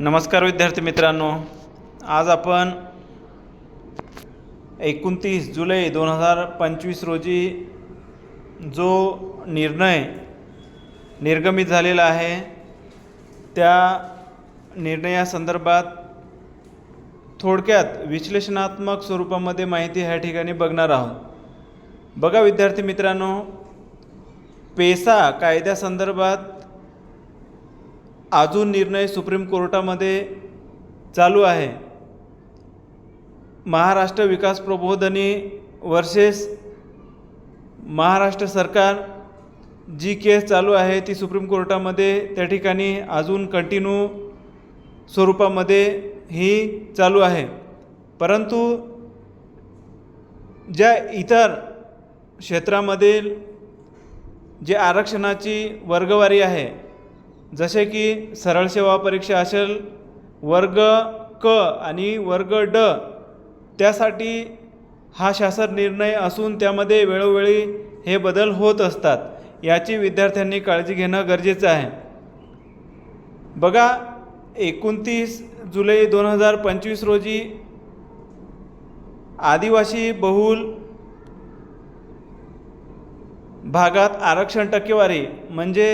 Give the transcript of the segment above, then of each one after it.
नमस्कार विद्यार्थी मित्रांनो. आज आपण एकोणतीस जुलै दोन हजार पंचवीस रोजी जो निर्णय निर्गमित झालेला आहे त्या निर्णयासंदर्भात थोडक्यात विश्लेषणात्मक स्वरूपामध्ये माहिती ह्या ठिकाणी बघणार आहोत. बघा विद्यार्थी मित्रांनो पेसा कायद्यासंदर्भात अजून निर्णय सुप्रीम कोर्टामध्ये चालू आहे. महाराष्ट्र विकास प्रबोधनी वर्सेस महाराष्ट्र सरकार जी केस चालू आहे ती सुप्रीम कोर्टामध्ये त्या ठिकाणी अजून कंटिन्यू स्वरूपामध्ये ही चालू आहे. परंतु ज्या इतर क्षेत्रामधील जे आरक्षणाची वर्गवारी आहे जसे की सरळ सेवा परीक्षा असेल वर्ग क आणि वर्ग ड त्यासाठी हा शासन निर्णय असून त्यामध्ये वेळोवेळी हे बदल होत असतात याची विद्यार्थ्यांनी काळजी घेणं गरजेचं आहे. बघा एकोणतीस जुलै दोन हजार पंचवीस रोजी आदिवासी बहुल भागात आरक्षण टक्केवारी म्हणजे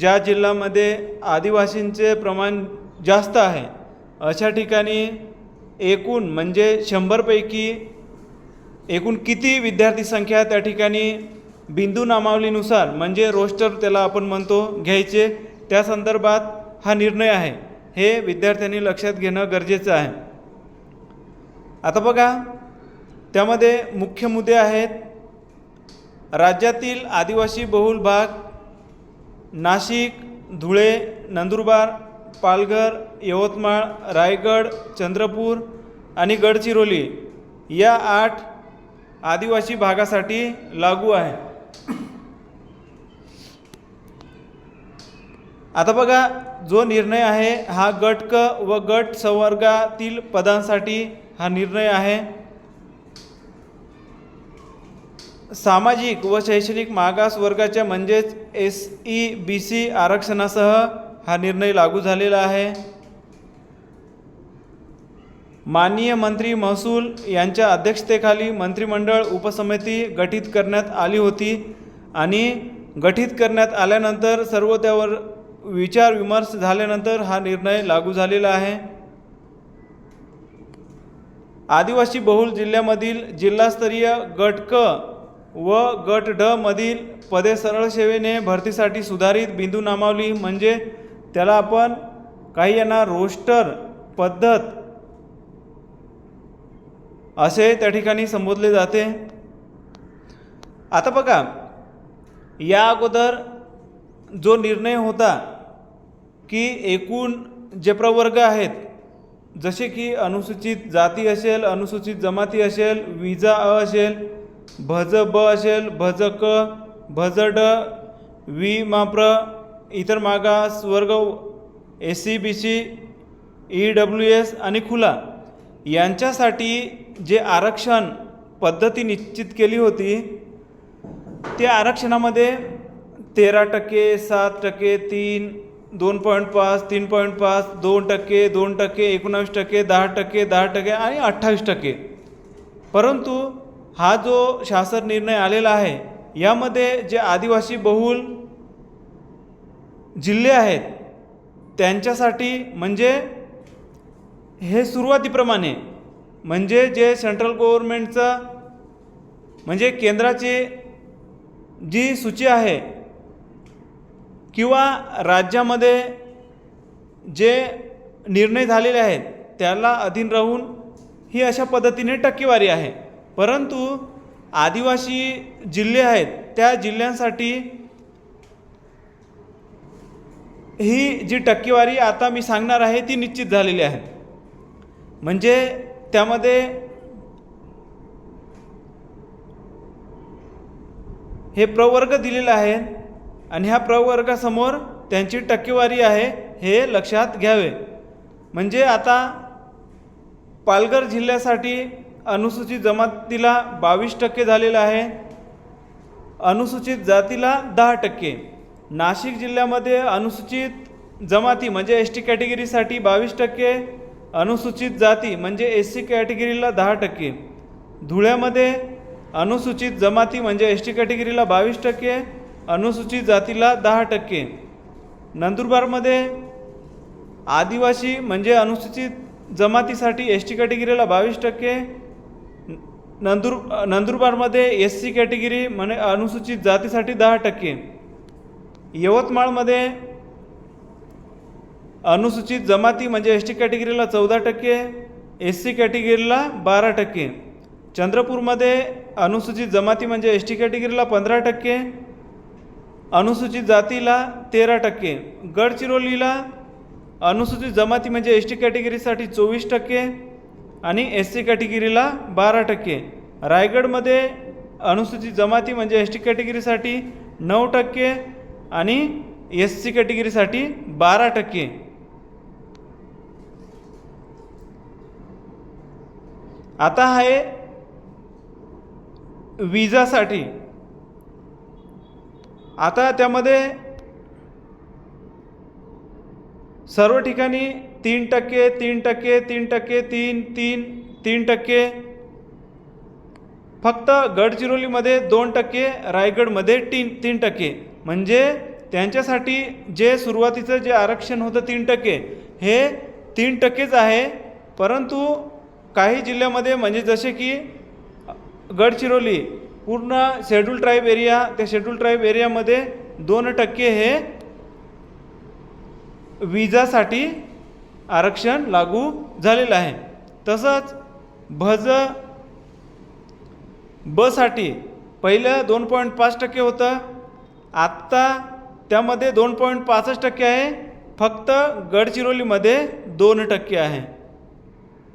ज्या जिल्ह्यामध्ये आदिवासींचे प्रमाण जास्त आहे अशा ठिकाणी एकूण म्हणजे शंभरपैकी एकूण किती विद्यार्थी संख्या त्या ठिकाणी बिंदू नामावलीनुसार म्हणजे रोस्टर त्याला आपण म्हणतो घ्यायचे. त्या संदर्भात हा निर्णय आहे. हे विद्यार्थ्यांनी लक्षात घेणं गरजेचं आहे. आता बघा त्यामध्ये मुख्य मुद्दे आहेत. राज्यातील आदिवासी बहुल भाग नाशिक धुळे नंदुरबार पालघर यवतमाळ रायगड चंद्रपूर आणि गडचिरोली या आठ आदिवासी भागासाठी लागू आहे. आता बघा जो निर्णय आहे हा गट क व गट संवर्गातील पदांसाठी हा निर्णय आहे. सामाजिक व शैक्षणिक मागास वर्गाच्या म्हणजेच एस ई बी सी आरक्षणासह हा निर्णय लागू झालेला आहे. माननीय मंत्री महसूल यांच्या अध्यक्षतेखाली मंत्रिमंडळ उपसमिती गठीत करण्यात आली होती आणि गठीत करण्यात आल्यानंतर सर्व त्यावर विचार विमर्श झाल्यानंतर हा निर्णय लागू झालेला आहे. आदिवासी बहुल जिल्ह्यामधील जिल्हास्तरीय गट क व गट ड मधील पदे सरळ सेवेने भरतीसाठी सुधारित बिंदू नामावली. म्हणजे त्याला आपण काही यांना रोस्टर पद्धत असे त्या ठिकाणी संबोधले जाते. आता बघा या अगोदर जो निर्णय होता की एकूण जे प्रवर्ग आहेत जसे की अनुसूचित जाती असेल अनुसूचित जमाती असेल विजा अ असेल भज ब असेल भज क भज ड वी माप्र इतर मागास वर्ग S C B C E W S आणि खुला. यांच्यासाठी जे आरक्षण पद्धती निश्चित केली होती त्या आरक्षणामध्ये तेरा टक्के सात टक्के तीन दोन पॉईंट पाच तीन पॉईंट पाच दोन टक्के दोन टक्के एकोणावीस टक्के दहा टक्के दहा टक्के आणि अठ्ठावीस टक्के. परंतु हा जो शासन निर्णय आलेला आहे यामध्ये जे आदिवासी बहुल जिल्हे आहेत त्यांच्यासाठी म्हणजे हे सुरुवातीप्रमाणे म्हणजे जे सेंट्रल गव्हर्मेंटचं म्हणजे केंद्राची जी सूची आहे किंवा राज्यामध्ये जे निर्णय झालेले आहेत त्याला अधीन राहून ही अशा पद्धतीने टक्केवारी आहे. परंतु आदिवासी जिल्हे आहेत त्या जिल्ह्यांसाठी ही जी टक्केवारी आता मी सांगणार आहे ती निश्चित झालेली आहे. म्हणजे त्यामध्ये हे प्रवर्ग दिलेलं आहे आणि ह्या प्रवर्गासमोर त्यांची टक्केवारी आहे हे लक्षात घ्यावे. म्हणजे आता पालघर जिल्ह्यासाठी अनुसूचित जमातीला बावीस टक्के झालेलं आहे. अनुसूचित जातीला दहा टक्के. नाशिक जिल्ह्यामध्ये अनुसूचित जमाती म्हणजे एस टी कॅटेगरीसाठी बावीस टक्के अनुसूचित जाती म्हणजे एस सी कॅटेगरीला दहा टक्के. धुळ्यामध्ये अनुसूचित जमाती म्हणजे एस टी कॅटेगरीला बावीस टक्के अनुसूचित जातीला दहा टक्के. नंदुरबारमध्ये आदिवासी म्हणजे अनुसूचित जमातीसाठी एस टी कॅटेगरीला बावीस टक्के नंदुर नंदुरबारमध्ये एस सी कॅटेगरी म्हणे अनुसूचित जातीसाठी दहा टक्के. यवतमाळमध्ये अनुसूचित जमाती म्हणजे एस टी कॅटेगरीला चौदा टक्के एस सी कॅटेगरीला बारा टक्के. चंद्रपूरमध्ये अनुसूचित जमाती म्हणजे एस टी कॅटेगरीला पंधरा टक्के अनुसूचित जातीला तेरा टक्के. गडचिरोलीला अनुसूचित जमाती म्हणजे एस टी कॅटेगरीसाठी चोवीस टक्के आणि एस सी कॅटेगरीला बारा टक्के. रायगडमध्ये अनुसूचित जमाती म्हणजे एस टी कॅटेगरीसाठी नऊ टक्के आणि एस सी कॅटेगरीसाठी बारा टक्के. आता आहे विजासाठी. आता त्यामध्ये सर्व ठिकाणी तीन टक्के तीन टक्के तीन टक्के तीन तीन तीन टक्के. फक्त गडचिरोलीमध्ये दोन टक्के रायगडमध्ये तीन तीन टक्के. म्हणजे त्यांच्यासाठी जे सुरुवातीचं जे आरक्षण होतं तीन टक्के हे तीन टक्केच आहे. परंतु काही जिल्ह्यामध्ये म्हणजे जसे की गडचिरोली पूर्ण शेड्यूल ट्राईब एरिया त्या शेड्यूल ट्राईब एरियामध्ये दोन टक्के हे विजासाठी आरक्षण लागू झालेलं आहे. तसंच भज बसाठी पहिलं दोन पॉईंट पाच टक्के होतं. आत्ता त्यामध्ये दोन पॉईंट पासष्ट टक्के आहे. फक्त गडचिरोलीमध्ये दोन टक्के आहे.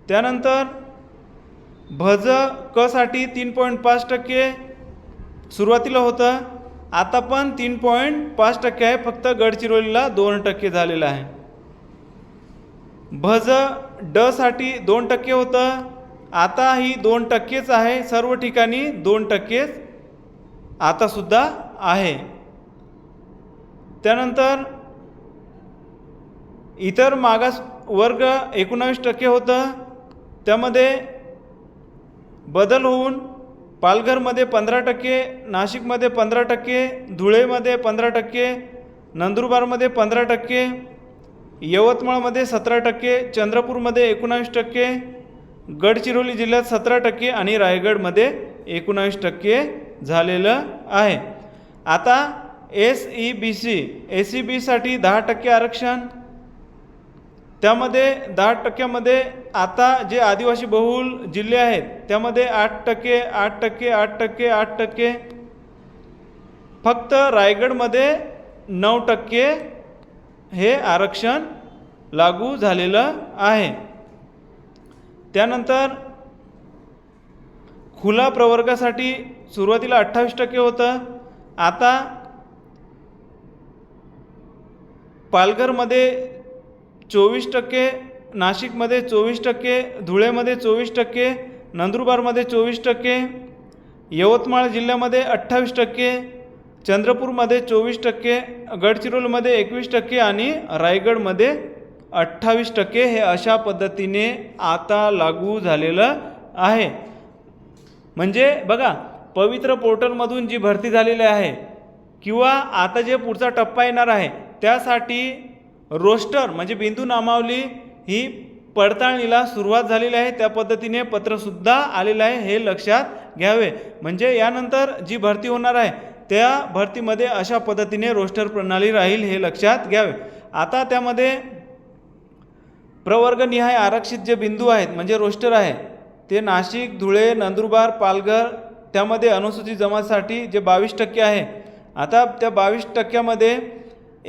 त्यानंतर भज कसाठी तीन पॉईंट पाच टक्के सुरुवातीला होतं. आता पण तीन पॉईंट पाच टक्के आहे फक्त गडचिरोलीला दोन टक्के झालेलं आहे. भज डसाठी दोन टक्के होतं आता ही दोन टक्केच आहे सर्व ठिकाणी दोन टक्केच आतासुद्धा आहे. त्यानंतर इतर मागास वर्ग एकोणावीस टक्के होतं त्यामध्ये बदल होऊन पालघरमध्ये पंधरा टक्के नाशिकमध्ये पंधरा टक्के धुळेमध्ये पंधरा टक्के नंदुरबारमध्ये पंधरा टक्के यवतमाळमध्ये सतरा टक्के चंद्रपूरमध्ये एकोणावीस टक्के गडचिरोली जिल्ह्यात सतरा टक्के आणि रायगडमध्ये एकोणावीस टक्के झालेलं आहे. आता S E B C S E बीसाठी दहा टक्के आरक्षण त्यामध्ये दहा टक्क्यामध्ये आता जे आदिवासी बहुल जिल्हे आहेत त्यामध्ये आठ टक्के आठ टक्के आठ टक्के आठ टक्के. फक्त रायगडमध्ये नऊ टक्के हे आरक्षण लागू झालेलं आहे. त्यानंतर खुला प्रवर्गासाठी सुरुवातीला अठ्ठावीस टक्के होतं. आता पालघरमध्ये चोवीस टक्के नाशिकमध्ये चोवीस टक्के धुळेमध्ये चोवीस टक्के नंदुरबारमध्ये चोवीस टक्के यवतमाळ जिल्ह्यामध्ये अठ्ठावीस टक्के चंद्रपूरमध्ये चोवीस टक्के गडचिरोलीमध्ये एकवीस टक्के आणि रायगडमध्ये अठ्ठावीस टक्के हे अशा पद्धतीने आता लागू झालेलं आहे. म्हणजे बघा पवित्र पोर्टलमधून जी भरती झालेली आहे किंवा आता जे पुढचा टप्पा येणार आहे त्यासाठी रोस्टर म्हणजे बिंदू नामावली ही पडताळणीला सुरुवात झालेली आहे. त्या पद्धतीने पत्रसुद्धा आलेलं आहे हे लक्षात घ्यावे. म्हणजे यानंतर जी भरती होणार आहे त्या भरतीमध्ये अशा पद्धतीने रोस्टर प्रणाली राहील हे लक्षात घ्यावे. आता त्यामध्ये प्रवर्गनिहाय आरक्षित जे बिंदू आहेत म्हणजे रोस्टर आहे ते नाशिक धुळे नंदुरबार पालघर त्यामध्ये अनुसूचित जमातसाठी जे बावीस टक्के आहे. आता त्या बावीस टक्क्यामध्ये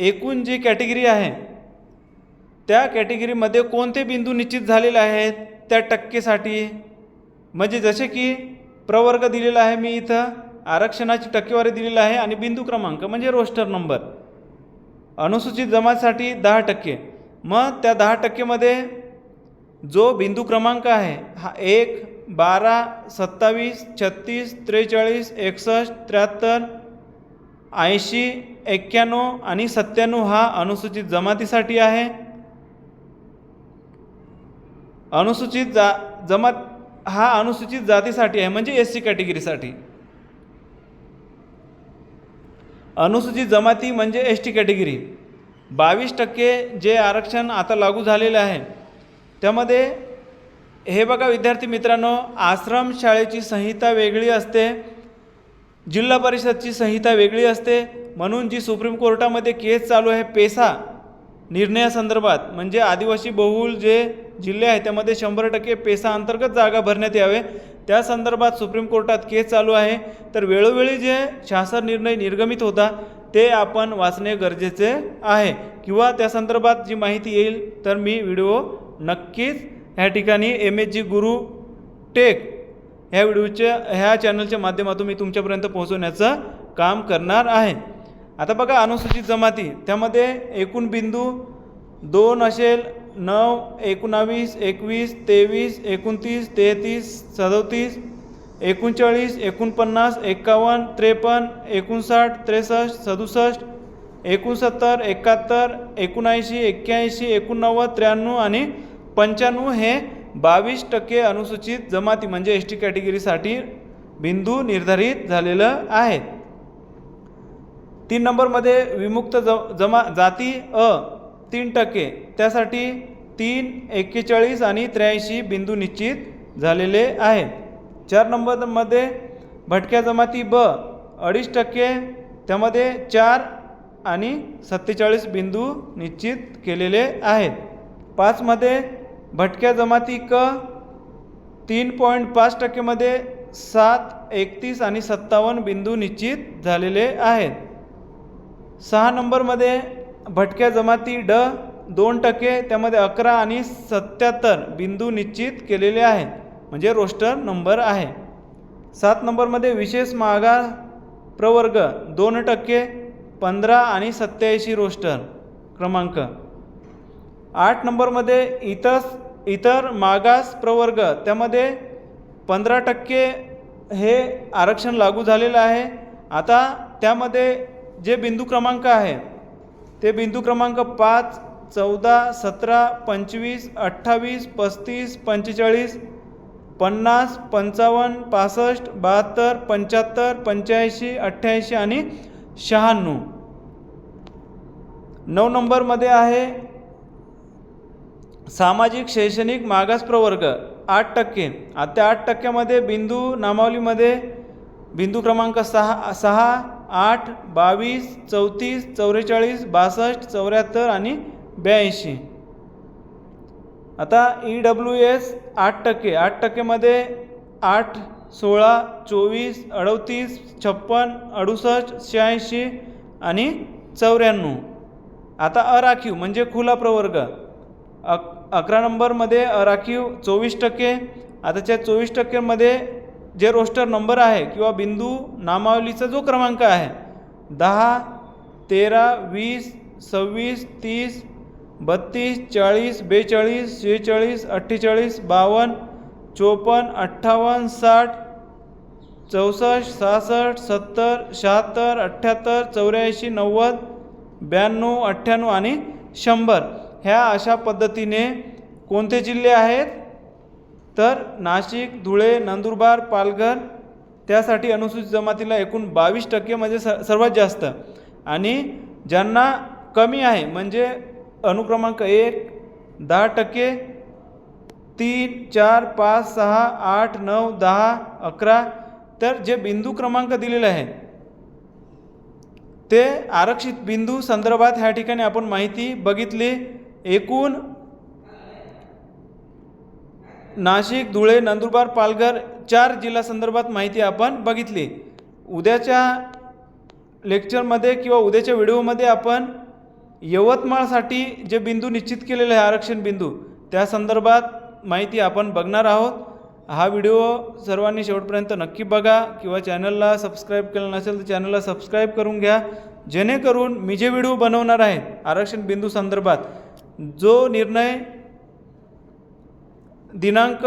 एकूण जी कॅटेगरी आहे त्या कॅटेगरीमध्ये कोणते बिंदू निश्चित झालेले आहेत? त्या टक्केसाठी. म्हणजे जसे की प्रवर्ग दिलेला आहे मी इथं आरक्षणाची टक्केवारी दिलेली आहे आणि बिंदू क्रमांक म्हणजे रोस्टर नंबर अनुसूचित जमातसाठी दहा टक्के. मग त्या दहा टक्केमध्ये जो बिंदू क्रमांक आहे हा एक बारा सत्तावीस छत्तीस त्रेचाळीस एकसष्ट त्र्याहत्तर ऐंशी एक्क्याण्णव आणि सत्त्याण्णव हा अनुसूचित जमातीसाठी आहे. अनुसूचित जा जमात हा अनुसूचित जातीसाठी आहे म्हणजे एस सी कॅटेगरीसाठी अनुसूचित जमाती म्हणजे एस टी कॅटेगरी बावीस टक्के जे आरक्षण आता लागू झालेलं आहे त्यामध्ये हे बघा विद्यार्थी मित्रांनो आश्रम शाळेची संहिता वेगळी असते जिल्हा परिषदची संहिता वेगळी असते म्हणून जी सुप्रीम कोर्टामध्ये केस चालू आहे पेसा निर्णयासंदर्भात म्हणजे आदिवासी बहुल जे जिल्हे आहेत त्यामध्ये शंभर टक्के पेसा अंतर्गत जागा भरण्यात यावे. त्या संदर्भात सुप्रीम कोर्टात केस चालू आहे. तर वेळोवेळी जे शासन निर्णय निर्गमित होता ते आपण वाचणे गरजेचे आहे. किंवा त्या संदर्भात जी माहिती येईल तर मी व्हिडिओ नक्कीच ह्या ठिकाणी एम एच जी गुरु टेक ह्या व्हिडिओच्या ह्या चॅनलच्या माध्यमातून मी तुमच्यापर्यंत पोहोचवण्याचं काम करणार आहे. आता बघा अनुसूचित जमाती त्यामध्ये एकूण बिंदू दोन असेल नऊ एकोणावीस एकवीस तेवीस एकोणतीस तेहतीस सदोतीस एकोणचाळीस एकोणपन्नास एकावन्न त्रेपन्न एकोणसाठ त्रेसष्ट सदुसष्ट एकोणसत्तर एकाहत्तर एकोणऐंशी एक्क्याऐंशी एकोणनव्वद त्र्याण्णव आणि पंच्याण्णव हे बावीस टक्के अनुसूचित जमाती म्हणजे एस टी कॅटेगरीसाठी बिंदू निर्धारित झालेलं आहे तीन नंबरमध्ये विमुक्त ज जमा जाती अ तीन टक्के. त्यासाठी तीन एक्केचाळीस आणि त्र्याऐंशी बिंदू निश्चित झालेले आहेत. चार नंबरमध्ये भटक्या जमाती ब अडीच टक्के. त्यामध्ये चार आणि सत्तेचाळीस बिंदू निश्चित केलेले आहेत. पाचमध्ये भटक्या जमाती क तीन पॉईंट पाच टक्केमध्ये सात एकतीस आणि सत्तावन्न बिंदू निश्चित झालेले आहेत. सहा नंबरमध्ये भटक्या जमाती ड दोन टक्के त्यामध्ये अकरा आणि सत्याहत्तर बिंदू निश्चित केलेले आहेत. म्हणजे रोस्टर नंबर आहे. सात नंबरमध्ये विशेष मागास प्रवर्ग दोन टक्के पंधरा आणि सत्याऐंशी रोस्टर क्रमांक. आठ नंबरमध्ये इतर इतर मागास प्रवर्ग त्यामध्ये पंधरा टक्के हे आरक्षण लागू झालेलं आहे. आता त्यामध्ये जे बिंदू क्रमांक आहे ते बिंदू क्रमांक पाच चौदा सतरा पंचवीस अठ्ठावीस पस्तीस पंचेचाळीस पन्नास पंचावन्न पासष्ट बहात्तर पंच्याहत्तर पंच्याऐंशी अठ्ठ्याऐंशी आणि शहाण्णव. नऊ नंबरमध्ये आहे सामाजिक शैक्षणिक मागास प्रवर्ग आठ टक्के. आता त्या आठ टक्क्यामध्ये बिंदू नामावलीमध्ये बिंदू क्रमांक सहा सहा आठ बावीस चौतीस चौवेचाळीस बासष्ट चौऱ्याहत्तर आणि ब्याऐंशी. आता ई डब्ल्यू एस आठ टक्के. आठ टक्केमध्ये आठ सोळा चोवीस अडतीस छप्पन अडुसष्ट शहाऐंशी आणि चौऱ्याण्णव. आता अराखीव म्हणजे खुला प्रवर्ग. अक अकरा नंबरमध्ये अराखीव चोवीस टक्के. आता त्या चोवीस टक्केमध्ये जे रोस्टर नंबर आहे किंवा बिंदू नामावलीचा जो क्रमांक आहे दहा तेरा वीस सव्वीस तीस बत्तीस चाळीस बेचाळीस शेहेचाळीस अठ्ठेचाळीस बावन्न चोपन्न अठ्ठावन्न साठ चौसष्ट सहासष्ट सत्तर शहात्तर अठ्ठ्याहत्तर चौऱ्याऐंशी नव्वद ब्याण्णव अठ्ठ्याण्णव आणि शंभर. ह्या अशा पद्धतीने कोणते जिल्हे आहेत? तर नाशिक धुळे नंदुरबार पालघर त्यासाठी अनुसूचित जमातीला एकूण बावीस टक्के म्हणजे स सर्वात जास्त. आणि ज्यांना कमी आहे म्हणजे अनुक्रमांक एक दहा टक्के तीन चार पाच सहा आठ नऊ दहा अकरा तर जे बिंदू क्रमांक दिलेले आहेत ते आरक्षित बिंदू संदर्भात ह्या ठिकाणी आपण माहिती बघितली. एकूण नाशिक धुळे नंदुरबार पालघर चार जिल्हा संदर्भात माहिती आपण बघितली. उद्याच्या लेक्चरमध्ये किंवा उद्याच्या व्हिडिओमध्ये आपण यवतमाळसाठी जे बिंदू निश्चित केलेले आहे आरक्षण बिंदू त्या संदर्भात माहिती आपण बघणार आहोत. हा व्हिडिओ सर्वांनी शेवटपर्यंत नक्की बघा किंवा चॅनलला सबस्क्राईब केलं नसेल तर चॅनलला सबस्क्राईब करून घ्या. जेणेकरून मी जे व्हिडिओ बनवणार आहे आरक्षण बिंदू संदर्भात जो निर्णय दिनांक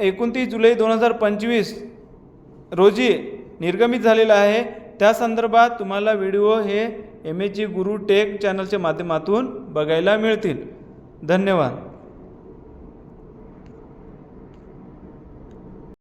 एकोणतीस जुलै दोन हजार पंचवीस रोजी निर्गमित झालेला आहे. त्या संदर्भात तुम्हाला व्हिडिओ हे एम एच जी गुरु टेक चॅनलच्या माध्यमातून बघायला मिळतील. धन्यवाद.